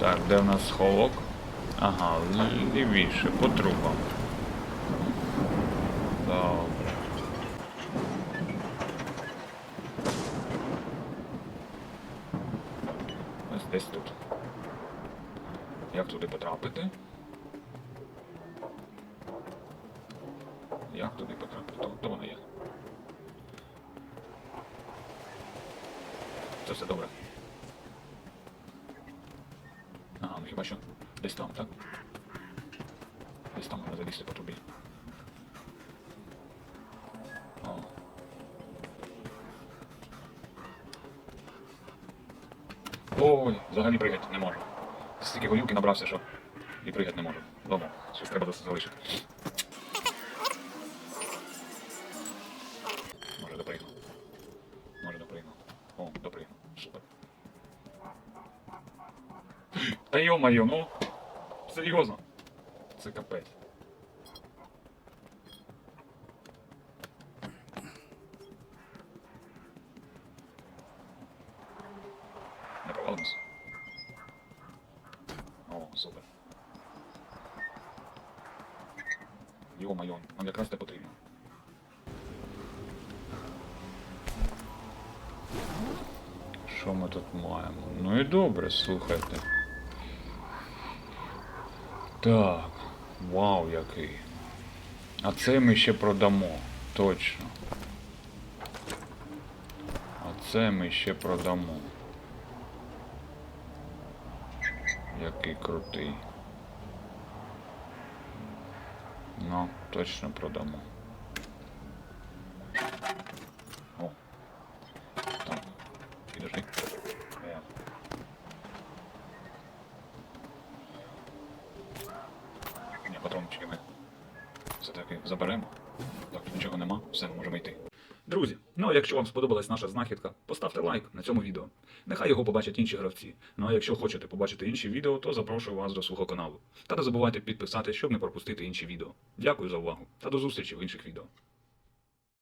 Так, де в нас сховок? Ага, лівіше, по трубам. Добре. Ось десь тут. Як туди потрапити? Як туди потрапити? То, то воно є. Це все добре. Ага, ну хіба що десь там, так? Десь там можна залізти по трубі. О. Ой, взагалі пригати не можу. Стільки горілки набрався, що і пригати не можу. Добре, щось треба досить залишити. Може допригну. Може допригну. О, допригну. Супер. Та йо-моє, ну. Серйозно. Це капець. Не. О, супер. Йо-моє, нам якраз те потрібно. Що ми тут маємо? Ну і добре, слухайте. Так, вау, який. А це ми ще продамо. Точно. А це ми ще продамо. Який крутий. Ну, точно продамо. О. Так. Підожди. Ні, патрончики ми все-таки заберемо. Так, нічого нема, все, можемо йти. Друзі, ну а якщо вам сподобалась наша знахідка, поставте лайк на цьому відео. Нехай його побачать інші гравці. Ну а якщо хочете побачити інші відео, то запрошую вас до свого каналу. Та не забувайте підписати, щоб не пропустити інші відео. Дякую за увагу та до зустрічі в інших відео.